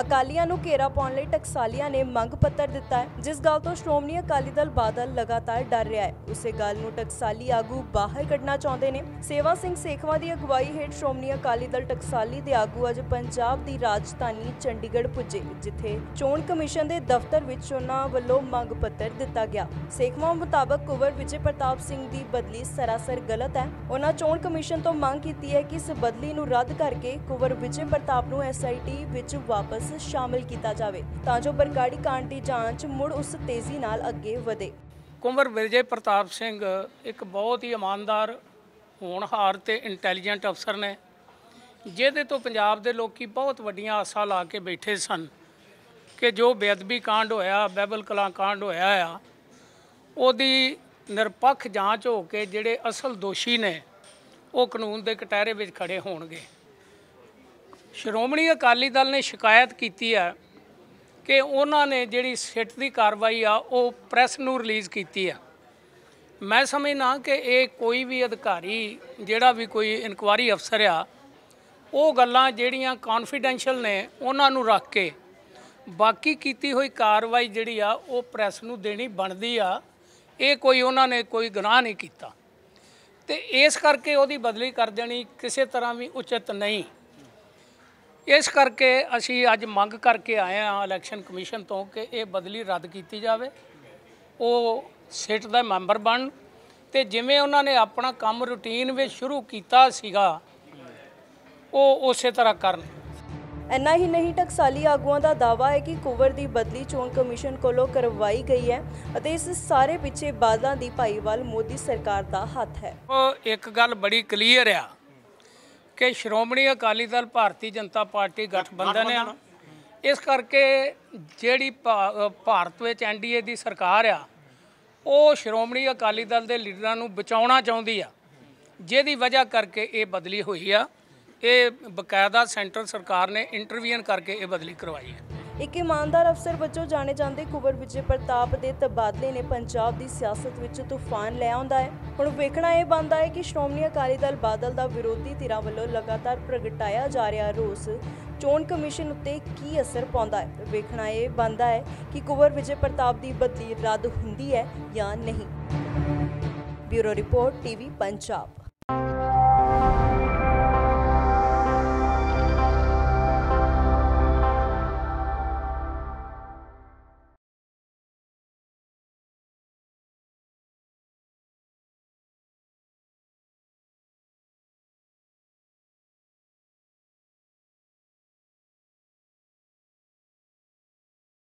ਅਕਾਲੀਆਂ ਨੂੰ ਘੇਰਾ ਪਾਉਣ ਲਈ ਟਕਸਾਲੀਆਂ ਨੇ ਮੰਗ ਪੱਤਰ ਦਿੱਤਾ ਹੈ, ਜਿਸ ਗੱਲ ਤੋਂ ਸ਼੍ਰੋਮਣੀ ਅਕਾਲੀ ਦਲ ਬਾਦਲ ਲਗਾਤਾਰ ਡਰ ਰਿਹਾ ਹੈ। ਉਸੇ ਗੱਲ ਨੂੰ ਟਕਸਾਲੀ ਆਗੂ ਬਾਹਰ ਕੱਢਣਾ ਚਾਹੁੰਦੇ ਨੇ। ਸੇਵਾ ਸਿੰਘ ਸੇਖਵਾਂ ਦੀ ਅਗਵਾਈ ਹੇਠ ਸ਼੍ਰੋਮਣੀ ਅਕਾਲੀ ਦਲ ਟਕਸਾਲੀ ਦੇ ਆਗੂ ਅੱਜ ਪੰਜਾਬ ਦੀ ਰਾਜਧਾਨੀ ਚੰਡੀਗੜ੍ਹ ਪੁੱਜੇ, ਜਿੱਥੇ ਚੋਣ ਕਮਿਸ਼ਨ ਦੇ ਦਫ਼ਤਰ ਵਿੱਚ ਉਹਨਾਂ ਵੱਲੋਂ ਮੰਗ ਪੱਤਰ ਦਿੱਤਾ ਗਿਆ। ਸੇਖਵਾਂ ਮੁਤਾਬਕ ਕੁਵਰ ਵਿਜੇ ਪ੍ਰਤਾਪ ਸਿੰਘ ਦੀ ਬਦਲੀ ਸਰਾਸਰ ਗਲਤ ਹੈ। ਉਹਨਾਂ ਚੋਣ ਕਮਿਸ਼ਨ ਤੋਂ ਮੰਗ ਕੀਤੀ ਹੈ ਕਿ ਇਸ ਬਦਲੀ ਨੂੰ ਰੱਦ ਕਰਕੇ ਕੁਵਰ ਵਿਜੇ ਪ੍ਰਤਾਪ ਨੂੰ ਐਸਆਈਟੀ ਵਿੱਚ ਵਾਪਸ ਸ਼ਾਮਿਲ ਕੀਤਾ ਜਾਵੇ ਤਾਂ ਜੋ ਬਰਗਾੜੀ ਕਾਂਡ ਦੀ ਜਾਂਚ ਮੁੜ ਉਸ ਤੇਜ਼ੀ ਨਾਲ ਅੱਗੇ ਵਧੇ। ਕੁੰਵਰ ਵਿਜੇ ਪ੍ਰਤਾਪ ਸਿੰਘ ਇੱਕ ਬਹੁਤ ਹੀ ਇਮਾਨਦਾਰ, ਹੋਣਹਾਰ ਤੇ ਇੰਟੈਲੀਜੈਂਟ ਅਫਸਰ ਨੇ, ਜਿਹਦੇ ਤੋਂ ਪੰਜਾਬ ਦੇ ਲੋਕੀ ਬਹੁਤ ਵੱਡੀਆਂ ਆਸਾਂ ਲਾ ਕੇ ਬੈਠੇ ਸਨ ਕਿ ਜੋ ਬੇਅਦਬੀ ਕਾਂਡ ਹੋਇਆ ਬੈਬਲ ਕਲਾਂ ਕਾਂਡ ਹੋਇਆ ਆ, ਉਹਦੀ ਨਿਰਪੱਖ ਜਾਂਚ ਹੋ ਕੇ ਜਿਹੜੇ ਅਸਲ ਦੋਸ਼ੀ ਨੇ, ਉਹ ਕਾਨੂੰਨ ਦੇ ਕਟਹਿਰੇ ਵਿੱਚ ਖੜੇ ਹੋਣਗੇ। ਸ਼੍ਰੋਮਣੀ ਅਕਾਲੀ ਦਲ ਨੇ ਸ਼ਿਕਾਇਤ ਕੀਤੀ ਹੈ ਕਿ ਉਹਨਾਂ ਨੇ ਜਿਹੜੀ ਸਿੱਟ ਦੀ ਕਾਰਵਾਈ ਆ, ਉਹ ਪ੍ਰੈਸ ਨੂੰ ਰਿਲੀਜ਼ ਕੀਤੀ ਆ ਮੈਂ ਸਮਝਣਾ ਕਿ ਇਹ ਕੋਈ ਵੀ ਅਧਿਕਾਰੀ, ਜਿਹੜਾ ਵੀ ਕੋਈ ਇਨਕੁਆਰੀ ਅਫਸਰ ਆ, ਉਹ ਗੱਲਾਂ ਜਿਹੜੀਆਂ ਕੌਨਫੀਡੈਂਸ਼ੀਅਲ ਨੇ, ਉਹਨਾਂ ਨੂੰ ਰੱਖ ਕੇ ਬਾਕੀ ਕੀਤੀ ਹੋਈ ਕਾਰਵਾਈ ਜਿਹੜੀ ਆ, ਉਹ ਪ੍ਰੈਸ ਨੂੰ ਦੇਣੀ ਬਣਦੀ ਆ। ਇਹ ਕੋਈ ਉਹਨਾਂ ਨੇ ਕੋਈ ਗੁਨਾਹ ਨਹੀਂ ਕੀਤਾ। ਤੇ ਇਸ ਕਰਕੇ ਉਹਦੀ ਬਦਲੀ ਕਰ ਦੇਣੀ, ਕਿਸੇ ਤਰ੍ਹਾਂ ਵੀ ਉਚਿਤ ਨਹੀਂ। ਇਸ ਕਰਕੇ ਅਸੀਂ ਅੱਜ ਮੰਗ ਕਰਕੇ ਆਏ ਹਾਂ ਇਲੈਕਸ਼ਨ ਕਮਿਸ਼ਨ ਤੋਂ ਕਿ ਇਹ ਬਦਲੀ ਰੱਦ ਕੀਤੀ ਜਾਵੇ। ਉਹ ਸਿੱਟ ਦਾ ਮੈਂਬਰ ਬਣ ਤੇ ਜਿਵੇਂ ਉਹਨਾਂ ਨੇ ਆਪਣਾ ਕੰਮ ਰੁਟੀਨ ਵਿੱਚ ਸ਼ੁਰੂ ਕੀਤਾ ਸੀਗਾ ਉਹ ਉਸੇ ਤਰ੍ਹਾਂ ਕਰਨ। ਇੰਨਾ ਹੀ ਨਹੀਂ ਟਕਸਾਲੀ ਆਗੂਆਂ ਦਾ ਦਾਅਵਾ ਹੈ ਕਿ ਕੁਵਰ ਦੀ ਬਦਲੀ ਚੋਣ ਕਮਿਸ਼ਨ ਕੋਲੋਂ ਕਰਵਾਈ ਗਈ ਹੈ ਅਤੇ ਇਸ ਸਾਰੇ ਪਿੱਛੇ ਬਾਦਲਾਂ ਦੀ ਭਾਈਵਾਲ ਮੋਦੀ ਸਰਕਾਰ ਦਾ ਹੱਥ ਹੈ। ਉਹ ਇੱਕ ਗੱਲ ਬੜੀ ਕਲੀਅਰ ਆ। ਕਿ ਸ਼੍ਰੋਮਣੀ ਅਕਾਲੀ ਦਲ ਭਾਰਤੀ ਜਨਤਾ ਪਾਰਟੀ ਗਠਬੰਧਨ ਆ। ਇਸ ਕਰਕੇ ਜਿਹੜੀ ਭਾਰਤ ਵਿੱਚ ਐਨਡੀਏ ਦੀ ਸਰਕਾਰ ਆ ਉਹ ਸ਼੍ਰੋਮਣੀ ਅਕਾਲੀ ਦਲ ਦੇ ਲੀਡਰਾਂ ਨੂੰ ਬਚਾਉਣਾ ਚਾਹੁੰਦੀ ਆ। ਜਿਹਦੀ ਵਜ੍ਹਾ ਕਰਕੇ ਇਹ ਬਦਲੀ ਹੋਈ ਆ। ਇਹ ਬਕਾਇਦਾ ਸੈਂਟਰ ਸਰਕਾਰ ਨੇ ਇੰਟਰਵੀਨ ਕਰਕੇ ਇਹ ਬਦਲੀ ਕਰਵਾਈ ਹੈ। ਇੱਕ ਇਮਾਨਦਾਰ ਅਫਸਰ ਵਜੋਂ ਜਾਣੇ ਜਾਂਦੇ ਕੁਵਰ ਵਿਜੇ ਪ੍ਰਤਾਪ ਦੇ ਤਬਾਦਲੇ ਨੇ ਪੰਜਾਬ ਦੀ ਸਿਆਸਤ ਵਿੱਚ ਤੂਫਾਨ ਲੈ ਆਉਂਦਾ ਹੈ। ਹੁਣ ਵੇਖਣਾ ਇਹ ਬਣਦਾ ਹੈ ਕਿ ਸ਼੍ਰੋਮਣੀ ਅਕਾਲੀ ਦਲ ਬਾਦਲ ਦਾ ਵਿਰੋਧੀ ਧਿਰਾਂ ਵੱਲੋਂ ਲਗਾਤਾਰ ਪ੍ਰਗਟਾਇਆ ਜਾ ਰਿਹਾ ਰੋਸ, ਚੋਣ ਕਮਿਸ਼ਨ ਉੱਤੇ ਕੀ ਅਸਰ ਪਾਉਂਦਾ ਹੈ? ਵੇਖਣਾ ਇਹ ਬਣਦਾ ਹੈ ਕਿ ਕੁਵਰ ਵਿਜੇ ਪ੍ਰਤਾਪ ਦੀ ਬਦਲੀ ਰੱਦ ਹੁੰਦੀ ਹੈ ਜਾਂ ਨਹੀਂ। Bureau report, TV Punjab.